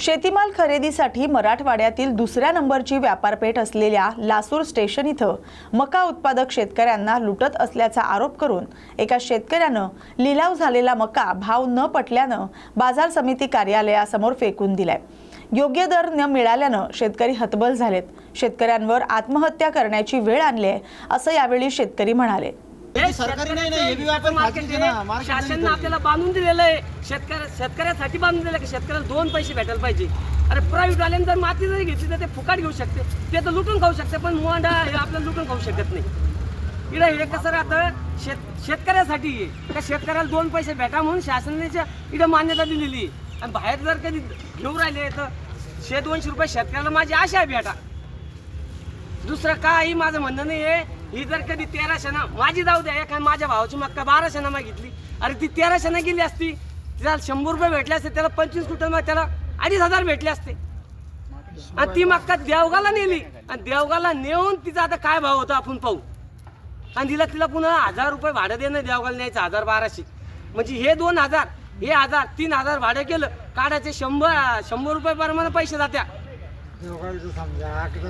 शेतीमाल खरेदीसाठी मराठवाड्यातील दुसऱ्या नंबरची व्यापारपेठ असलेल्या लासूर स्टेशन इथं मका उत्पादक शेतकऱ्यांना लुटत असल्याचा आरोप करून एका शेतकऱ्यानं लिलाव झालेला मका भाव न पटल्यानं बाजार समिती कार्यालयासमोर फेकून दिलाय. योग्य दर न मिळाल्यानं शेतकरी हतबल झालेत. शेतकऱ्यांवर आत्महत्या करण्याची वेळ आणली आहे असं यावेळी शेतकरी म्हणाले. सरकारी नाही ना, हे बी व्यापारी मार्केट खाजगीचे ना, आहे. मार्केट शासनानं नाही. आपल्याला बांधून दिलेलं आहे. शेतकऱ्या शेतकऱ्यासाठी बांधून दिलं की शेतकऱ्याला दोन पैसे भेटायला पाहिजे. अरे प्रायव्हेट वाल्याने जर माती जरी घेतली तर ते फुकाट घेऊ शकते. ते तर लुटून खाऊ शकते पण मोंडा हे आपल्याला लुटून खाऊ शकत नाही. इकडे हे कसं राहतं? शेत शेतकऱ्यासाठी आहे का शेतकऱ्याला दोन पैसे भेटा म्हणून शासनाच्या इकडे मान्यता दिलेली आहे. आणि बाहेर जर कधी घेऊन राहिले तर शे दोनशे रुपये शेतकऱ्याला माझी आशा आहे भेटा. दुसरं काही माझं म्हणणं नाही आहे ही जर कधी तेरा ना माझी जाऊ द्या एका माझ्या भावाची मक्का बारा ना मागितली अरे ती तेरा ना गेली असती तिला शंभर रुपये भेटले असते त्याला पंचवीस कुटुंब मग त्याला अडीच हजार भेटले असते. आणि ती मक्का देवगाला नेली. आणि देवगाला नेऊन तिचा आता काय भाव होता आपण पाहू. आणि तिला तिला पुन्हा हजार रुपये भाडं देणं देवगाला न्यायचं हजार बाराशे. म्हणजे हे दोन हजार हे हजार तीन हजार भाडं केलं काढायचे शंभर शंभर रुपये प्रमाणे पैसे जात्या.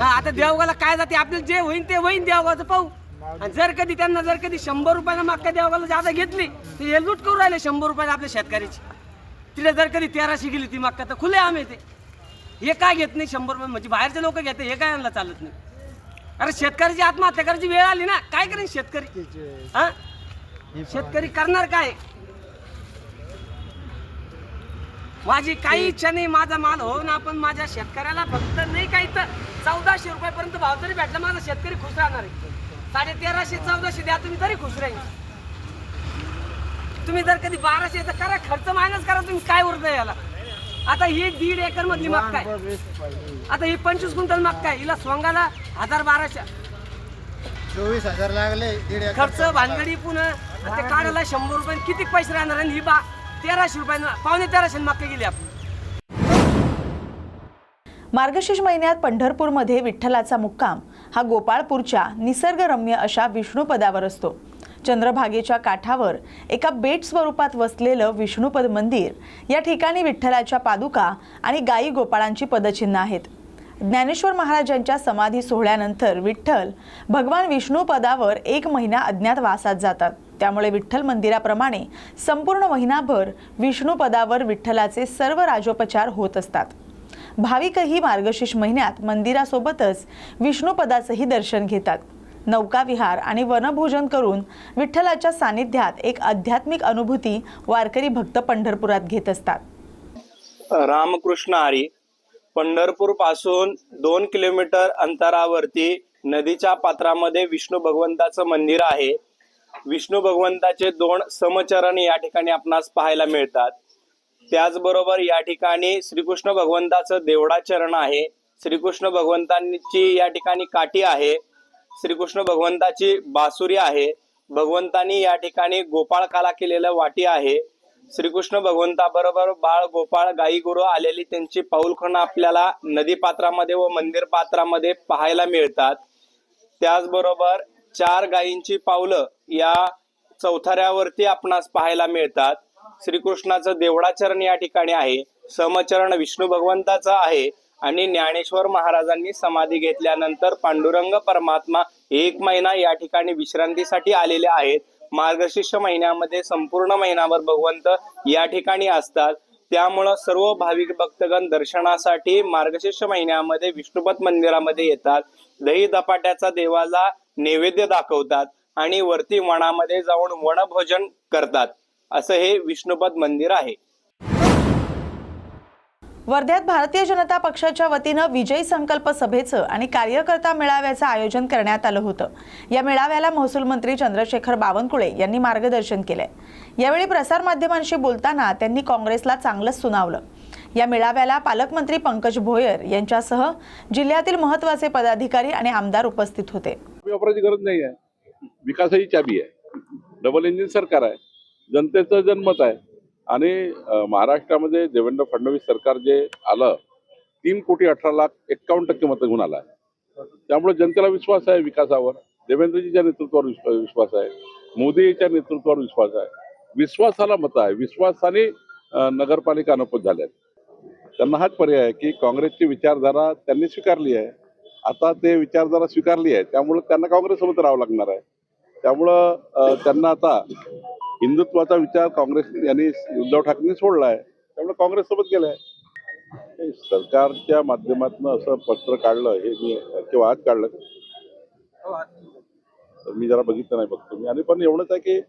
हा, आता देवगाला काय जाते? आपल्याला जे होईन ते होईन देवगाचं पाहू. आणि जर कधी त्यांना जर कधी शंभर रुपयाला मागच्या देवगाला जादा घेतली तर हे लूट करू राहिले शंभर रुपयाला आपल्या शेतकऱ्याची. तिला जर कधी तेराशे गेली ती मागच्या तर खुले आम्ही ते हे काय घेत नाही शंभर रुपये? म्हणजे बाहेरचे लोक घेते हे काय यांना चालत नाही. अरे शेतकऱ्याची आत्महत्या करायची वेळ आली ना काय करेन शेतकरी? हा? शेतकरी करणार काय? माझी काही इच्छा नाही माझा माल हो ना पण माझ्या शेतकऱ्याला फक्त नाही काही तर चौदाशे रुपयापर्यंत भाव जरी भेटला माझा शेतकरी खुश राहणार आहे. साडे तेराशे चौदाशे द्या तुम्ही तरी खुश राहील. तुम्ही जर कधी बाराशे तर करा खर्च मायनस करा तुम्ही काय उरत याला? आता ही दीड एकर मधली मक्का आहे. आता ही पंचवीस क्विंटल मक्का आहे. हिला सोंगाला हजार बाराशे. चोवीस हजार लागले खर्च भानगडी पुन्हा ते काढायला शंभर रुपये किती पैसे राहणार आणि ही बा तेराशे रुपयानं पावणे तेराशे मक्का गेली आपण. मार्गशीर्ष महिन्यात पंढरपूरमध्ये विठ्ठलाचा मुक्काम. हा गोपाळपूरच्या निसर्गरम्य अशा विष्णुपदावर असतो. चंद्रभागेच्या काठावर एका बेट स्वरूपात वसलेलं विष्णुपद मंदिर या ठिकाणी विठ्ठलाच्या पादुका आणि गायी गोपाळांची पदचिन्ह आहेत. ज्ञानेश्वर महाराजांच्या समाधी सोहळ्यानंतर विठ्ठल भगवान विष्णूपदावर एक महिना अज्ञात वासात जातात. त्यामुळे विठ्ठल मंदिराप्रमाणे संपूर्ण महिनाभर विष्णुपदावर विठ्ठलाचे सर्व राजोपचार होत असतात. भाविकही मार्गशीर्ष महिन्यात मंदिरासोबतच विष्णुपदाचंही दर्शन घेतात. नौकाविहार आणि वनभोजन करून विठ्ठलाच्या सानिध्यात एक आध्यात्मिक अनुभूती वारकरी भक्त पंढरपुरात घेत असतात. रामकृष्ण आरी पंढरपूरपासून दोन किलोमीटर अंतरावरती नदीच्या पात्रामध्ये विष्णू भगवंताचं मंदिर आहे. विष्णू भगवंताचे दोन समचरण या ठिकाणी आपणास पाहायला मिळतात. त्याचबरोबर या ठिकाणी श्रीकृष्ण भगवंताचं देवडा चरण आहे. श्रीकृष्ण भगवंतांची या ठिकाणी काठी आहे. श्रीकृष्ण भगवंताची बासुरी आहे. भगवंतांनी या ठिकाणी गोपाळ काला केलेलं वाटी आहे. श्रीकृष्ण भगवंताबरोबर बाळ गोपाळ गाई गुरु आलेली त्यांची पाऊलखण आपल्याला नदी पात्रामध्ये व मंदिर पात्रामध्ये पाहायला मिळतात. त्याचबरोबर चार गायींची पावलं या चौथऱ्यावरती आपणास पाहायला मिळतात. श्रीकृष्णाचं देवळाचरण या ठिकाणी आहे. समचरण विष्णू भगवंताचं आहे आणि ज्ञानेश्वर महाराजांनी समाधी घेतल्यानंतर पांडुरंग परमात्मा एक महिना या ठिकाणी विश्रांतीसाठी आलेले आहेत. मार्गशीर्ष महिन्यामध्ये संपूर्ण महिनाभर भगवंत या ठिकाणी असतात. त्यामुळं सर्व भाविक भक्तगण दर्शनासाठी मार्गशीर्ष महिन्यामध्ये विष्णुपत मंदिरामध्ये येतात. दही धपाट्याचा देवाला नैवेद्य दाखवतात आणि वरती वनामध्ये जाऊन वनभोजन करतात. असं हे विष्णुपद मंदिर आहे. वर्ध्यात भारतीय जनता पक्षाच्या वतीनं विजयी संकल्प सभेचं आणि कार्यकर्ता मेळाव्याचं आयोजन करण्यात आलं होतं. या मेळाव्याला महसूल मंत्री चंद्रशेखर बावनकुळे यांनी मार्गदर्शन केलंय. यावेळी प्रसारमाध्यमांशी बोलताना त्यांनी काँग्रेसला चांगलंच सुनावलं. या मेळाव्याला पालकमंत्री पंकज भोयर यांच्यासह जिल्ह्यातील महत्त्वाचे पदाधिकारी आणि आमदार उपस्थित होते. चाबी वापरायची गरज नाही आहे. विकास ही चाबी आहे. डबल इंजिन सरकार आहे. जनतेचं जनमत आहे. आणि महाराष्ट्रामध्ये देवेंद्र फडणवीस सरकार जे आलं तीन कोटी अठरा लाख एक्कावन्न टक्के मतं घेऊन आलं आहे. त्यामुळे जनतेला विश्वास आहे विकासावर. देवेंद्रजीच्या नेतृत्वावर विश्वास विश्वास आहे. मोदीच्या नेतृत्वावर विश्वास आहे. विश्वासाला मत आहे. विश्वासाने नगरपालिका अनपत झाल्या आहेत. त्यांना हाच पर्याय आहे की काँग्रेसची विचारधारा त्यांनी स्वीकारली आहे. आता ते विचारधारा स्वीकारली आहे. त्यामुळे त्यांना काँग्रेससोबत राहावं लागणार आहे. त्यामुळं त्यांना आता हिंदुत्वाचा विचार काँग्रेस यांनी उद्धव ठाकरेंनी सोडला आहे. त्यामुळे काँग्रेससोबत गेलाय. आहे सरकारच्या माध्यमातून असं पत्र काढलं हे मी किंवा आज काढलं. तर मी जरा बघितलं नाही बघतो मी. आणि पण एवढंच आहे की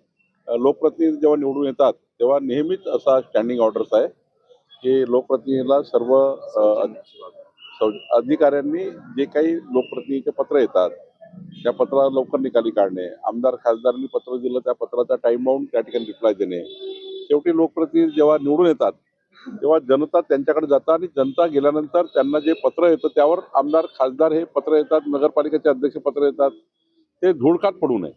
लोकप्रतिनिधी जेव्हा निवडून येतात तेव्हा नेहमीच असा स्टँडिंग ऑर्डर्स आहे की लोकप्रतिनिधीला सर्व अधिकाऱ्यांनी जे काही लोकप्रतिनिधीचे पत्र येतात त्या पत्राला लवकर निकाली काढणे आमदार खासदारांनी पत्र दिलं त्या पत्राचा टाइम बाउंड त्या ठिकाणी रिप्लाय देणे. शेवटी लोकप्रतिनिधी जेव्हा निवडून येतात तेव्हा जनता त्यांच्याकडे जातात आणि जनता गेल्यानंतर त्यांना जे पत्र येतं त्यावर आमदार खासदार हे पत्र येतात नगरपालिकेचे अध्यक्ष पत्र येतात. ते धुळकात पडू नये.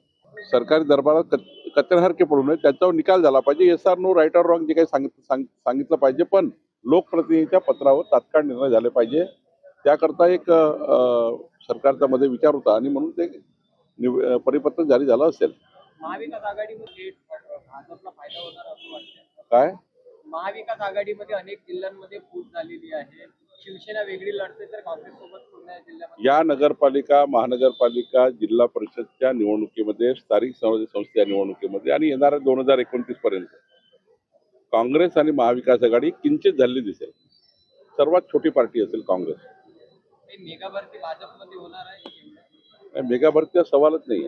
सरकारी दरबारात कचऱ्यासारखे पडू नये. त्याच्यावर निकाल झाला पाहिजे. Yes or no right or wrong जे काही सांगित सांग- सांगितलं पाहिजे. पण लोकप्रतिनिधीच्या पत्रावर तात्काळ निर्णय झाले पाहिजे. त्याकरता एक अं, सरकारचा मध्ये विचार होता आणि म्हणून ते परिपत्रक जारी झालं असेल. महाविकास आघाडीमध्ये भाजपला फायदा होणार असं वाटतं काय? महाविकास आघाडीमध्ये अनेक जिल्ह्यांमध्ये फूट झालेली आहे. शिवसेना वेगळी लढते तर काँग्रेस सोबत या नगरपालिका महानगरपालिका जिल्हा परिषदच्या निवडणुकीमध्ये स्थानिक स्वराज्य संस्थेच्या निवडणुकीमध्ये आणि येणाऱ्या दोन हजार एकोणतीस पर्यंत. काँग्रेस आणि महाविकास आघाडी किंचित झालेली दिसेल. सर्वात छोटी पार्टी असेल काँग्रेस. मेगा भरती भाजपमध्ये होणार आहे मेगा भरतीचा सवालच नाही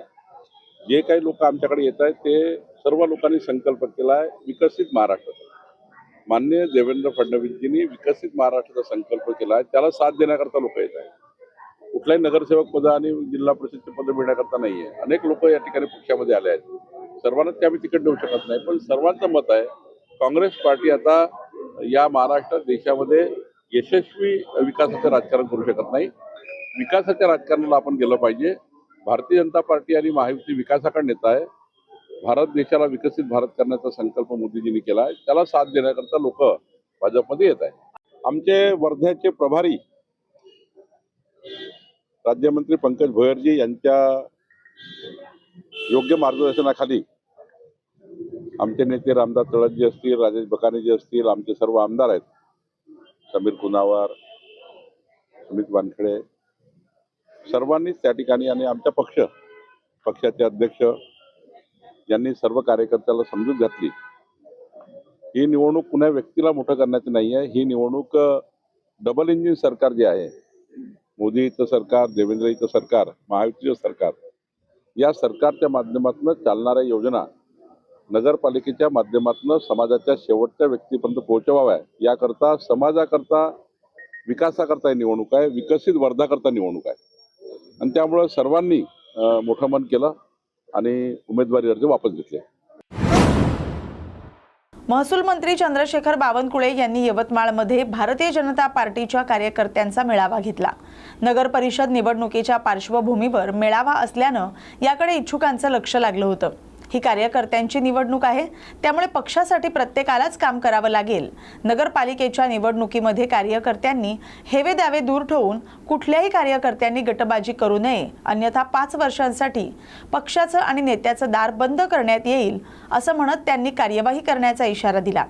जे काही लोक आमच्याकडे येत आहेत ते सर्व लोकांनी संकल्प केला आहे विकसित महाराष्ट्र मान्य देवेंद्र फडणवीसजींनी विकसित महाराष्ट्राचा संकल्प केला आहे त्याला साथ देण्याकरता लोक येत आहेत. कुठल्याही नगरसेवक पद आणि जिल्हा परिषदचे पद मिळण्याकरता नाही आहे. अनेक लोक या ठिकाणी पक्षामध्ये आले आहेत. सर्वांनाच ते आम्ही तिकीट देऊ शकत नाही पण सर्वांचं मत आहे काँग्रेस पार्टी आता या महाराष्ट्र देशामध्ये यशस्वी विकासाचं राजकारण करू शकत नाही. विकासाच्या राजकारणाला आपण गेलं पाहिजे. भारतीय जनता पार्टी आणि महायुती विकासाकडे नेत आहे. भारत देशाला विकसित भारत करण्याचा संकल्प मोदीजींनी केला आहे. त्याला साथ देण्याकरता लोक भाजपमध्ये येत आहे आमचे वर्ध्याचे प्रभारी राज्यमंत्री पंकज भोयरजी यांच्या योग्य मार्गदर्शनाखाली आमचे नेते रामदास तळजी असतील राजेश बकानेजी असतील आमचे सर्व आमदार आहेत. समीर कुनावार सुमित वानखेडे सर्वांनीच त्या ठिकाणी आणि आमचा पक्ष पक्षाचे अध्यक्ष यांनी सर्व कार्यकर्त्याला समजूत घातली. ही निवडणूक कुण्या व्यक्तीला मोठं करण्याची नाही आहे. ही निवडणूक डबल इंजिन सरकार जे आहे मोदीचं सरकार देवेंद्रजीचं सरकार महायुतीचं सरकार या सरकारच्या माध्यमातून चालणाऱ्या योजना नगरपालिकेच्या माध्यमातून समाजाच्या शेवटच्या व्यक्तीपर्यंत पोहोचवाव्या याकरता समाजाकरता विकासाकरता ही निवडणूक आहे विकसित वर्धाकरता निवडणूक आहे. आणि त्यामुळं सर्वांनी मोठं मन केलं आणि उमेदवारी अर्ज वापस घेतले. महसूल मंत्री चंद्रशेखर बावनकुळे यांनी यवतमाळमध्ये भारतीय जनता पार्टीच्या कार्यकर्त्यांचा मेळावा घेतला. नगर परिषद निवडणुकीच्या पार्श्वभूमीवर मेळावा असल्यानं याकडे इच्छुकांचं लक्ष लागलं होतं. ही कार्यकर्त्यांची निवडणूक आहे. त्यामुळे पक्षासाठी प्रत्येकालाच काम करावं लागेल. नगरपालिकेच्या निवडणुकीमध्ये कार्यकर्त्यांनी हेवे दावे दूर ठेवून कुठल्याही कार्यकर्त्यांनी गटबाजी करू नये. अन्यथा पाच वर्षांसाठी पक्षाचं आणि नेत्याचं दार बंद करण्यात येईल असं म्हणत त्यांनी कार्यवाही करण्याचा इशारा दिला.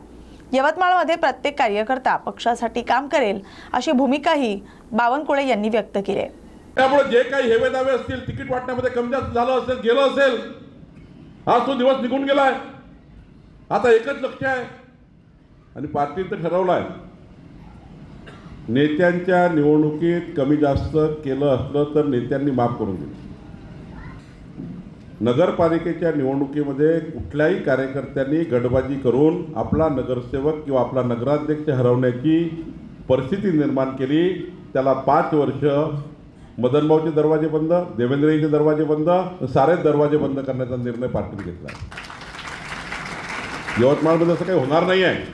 यवतमाळमध्ये प्रत्येक कार्यकर्ता पक्षासाठी काम करेल अशी भूमिकाही बावनकुळे यांनी व्यक्त केली आहे. त्यामुळे जे काही हेवे दावे असतील तिकीट वाटण्यामध्ये कमी जास्त झालं असेल गेलं असेल हा तो दिवस निघून गेलाय. आता एकच लक्ष आहे. आणि पार्टीनं तर ठरवलं आहे नेत्यांच्या निवडणुकीत कमी जास्त केलं असलं तर नेत्यांनी माफ करून दिलं. नगरपालिकेच्या निवडणुकीमध्ये कुठल्याही कार्यकर्त्यांनी गडबाजी करून आपला नगरसेवक किंवा आपला नगराध्यक्ष हरवण्याची परिस्थिती निर्माण केली. त्याला पाच वर्ष मदनभाऊचे दरवाजे बंद देवेंद्रजीचे दरवाजे बंद सारेच दरवाजे बंद करण्याचा निर्णय पार्टीने घेतला. यवतमाळमध्ये असं काही होणार नाही आहे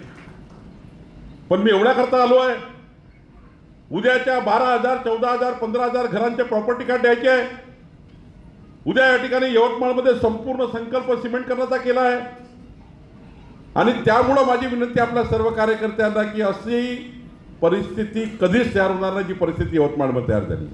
पण मी एवढ्याकरता आलो आहे. उद्याच्या बारा हजार चौदा हजार पंधरा हजार घरांचे प्रॉपर्टी कार्ड द्यायचे आहे. उद्या या ठिकाणी यवतमाळमध्ये संपूर्ण संकल्प सिमेंट करण्याचा केला आहे. आणि त्यामुळं माझी विनंती आपल्या सर्व कार्यकर्त्यांना की अशी परिस्थिती कधीच तयार होणार नाही जी परिस्थिती यवतमाळमध्ये तयार झाली.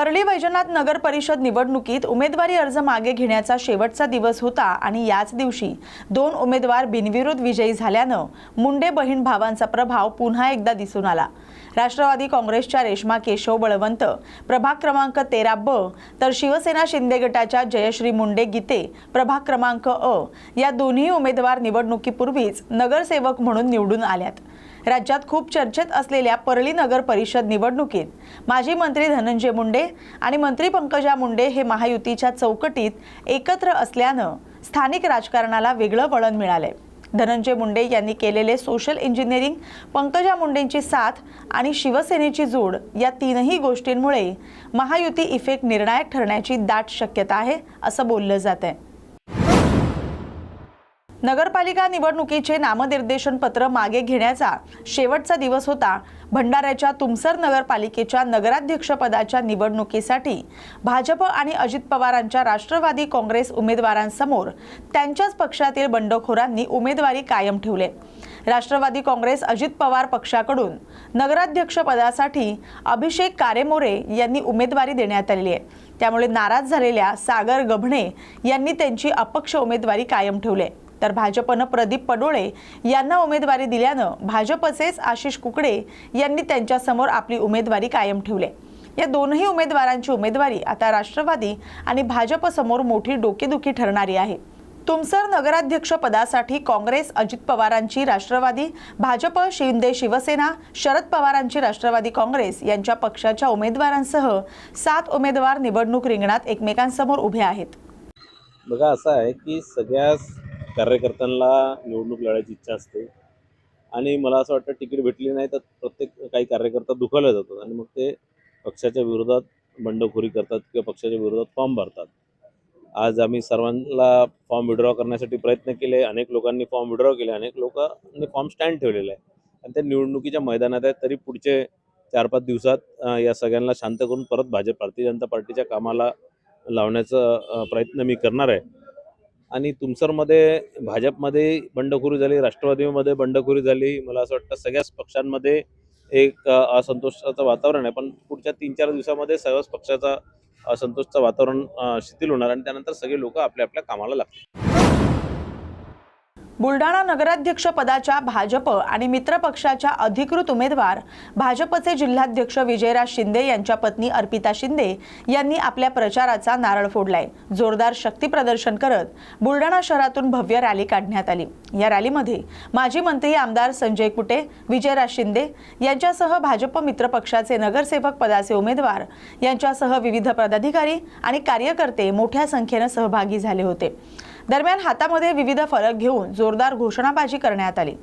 परळी वैजनाथ नगर परिषद निवडणुकीत उमेदवारी अर्ज मागे घेण्याचा शेवटचा दिवस होता आणि याच दिवशी दोन उमेदवार बिनविरोध विजयी झाल्यानं मुंडे बहीण भावांचा प्रभाव पुन्हा एकदा दिसून आला. राष्ट्रवादी काँग्रेसच्या रेश्मा केशव बळवंत प्रभाग क्रमांक तेरा ब तर शिवसेना शिंदे गटाच्या जयश्री मुंडे गीते प्रभाग क्रमांक अ या दोन्ही उमेदवार निवडणुकीपूर्वीच नगरसेवक म्हणून निवडून आल्यात. राज्यात खूप चर्चेत असलेल्या परळी नगर परिषद निवडणुकीत माजी मंत्री धनंजय मुंडे आणि मंत्री पंकजा मुंडे हे महायुतीच्या चौकटीत एकत्र असल्यानं स्थानिक राजकारणाला वेगळं वळण मिळालंय. धनंजय मुंडे यांनी केलेले सोशल इंजिनिअरिंग पंकजा मुंडेंची साथ आणि शिवसेनेची जोड या तीनही गोष्टींमुळे महायुती इफेक्ट निर्णायक ठरण्याची दाट शक्यता आहे असं बोललं जात आहे नगरपालिका निवडणुकीचे नामनिर्देशन पत्र मागे घेण्याचा शेवटचा दिवस होता. भंडाऱ्याच्या तुमसर नगरपालिकेच्या नगराध्यक्षपदाच्या निवडणुकीसाठी भाजप आणि अजित पवारांच्या राष्ट्रवादी काँग्रेस उमेदवारांसमोर त्यांच्याच पक्षातील बंडखोरांनी उमेदवारी कायम ठेवले. राष्ट्रवादी काँग्रेस अजित पवार पक्षाकडून नगराध्यक्षपदासाठी अभिषेक कारेमोरे यांनी उमेदवारी देण्यात आलेली आहे. त्यामुळे नाराज झालेल्या सागर गभणे यांनी त्यांची अपक्ष उमेदवारी कायम ठेवली आहे. तर भाजपनं प्रदीप पडोळे यांना उमेदवारी दिल्यानं भाजपचेच आशिष कुकडे यांनी त्यांच्यासमोर आपली उमेदवारी कायम ठेवली. या दोनही उमेदवारांची उमेदवारी आता राष्ट्रवादी आणि भाजपसमोर मोठी डोकेदुखी ठरणारी आहे. तुमसर नगराध्यक्ष पदासाठी काँग्रेस अजित पवारांची राष्ट्रवादी भाजप शिंदे शिवसेना शरद पवारांची राष्ट्रवादी काँग्रेस यांच्या पक्षाच्या उमेदवारांसह सात उमेदवार निवडणूक रिंगणात एकमेकांसमोर उभे आहेत. बघा असं आहे की सगळ्या कार्यकर्त्यांना निवडणूक लढायची इच्छा असते. आणि मला असं वाटतं तिकीट भेटली नाही तर प्रत्येक काही कार्यकर्ता दुखायला जातात आणि मग ते पक्षाच्या विरोधात बंडखोरी करतात किंवा पक्षाच्या विरोधात फॉर्म भरतात. आज आम्ही सर्वांना फॉर्म विड्रॉ करण्यासाठी प्रयत्न केले. अनेक लोकांनी फॉर्म विड्रॉ केले. अनेक लोकांनी फॉर्म स्टँड ठेवलेला आहे आणि ते निवडणुकीच्या मैदानात आहेत. तरी पुढचे चार पाच दिवसात या सगळ्यांना शांत करून परत भाजप भारतीय जनता पार्टीच्या कामाला लावण्याचा प्रयत्न मी करणार आहे. आणि तुमसरमध्ये भाजपमध्ये बंडखोरी झाली राष्ट्रवादीमध्ये बंडखोरी झाली मला असं वाटतं सगळ्याच पक्षांमध्ये एक असंतोषाचं वातावरण आहे. पण पुढच्या तीन चार दिवसामध्ये सर्वच पक्षाचा असंतोषचं वातावरण शिथिल होणार आणि त्यानंतर सगळे लोक आपल्या आपल्या कामाला लागतील. बुलढाणा नगराध्यक्ष पदाच्या भाजप आणि मित्र पक्षाच्या अधिकृत उमेदवार भाजपचे जिल्हाध्यक्ष विजयराज शिंदे यांच्या पत्नी अर्पिता शिंदे यांनी आपल्या प्रचाराचा नारळ फोडलाय. जोरदार शक्ती प्रदर्शन करत बुलढाणा शहरातून भव्य रॅली काढण्यात आली. या रॅलीमध्ये माजी मंत्री आमदार संजय कुटे विजयराज शिंदे यांच्यासह भाजप मित्र पक्षाचे नगरसेवक पदाचे उमेदवार यांच्यासह विविध पदाधिकारी आणि कार्यकर्ते मोठ्या संख्येनं सहभागी झाले होते. दरम्यान हातामध्ये विविध फलक घेऊन जोरदार घोषणाबाजी करण्यात आली.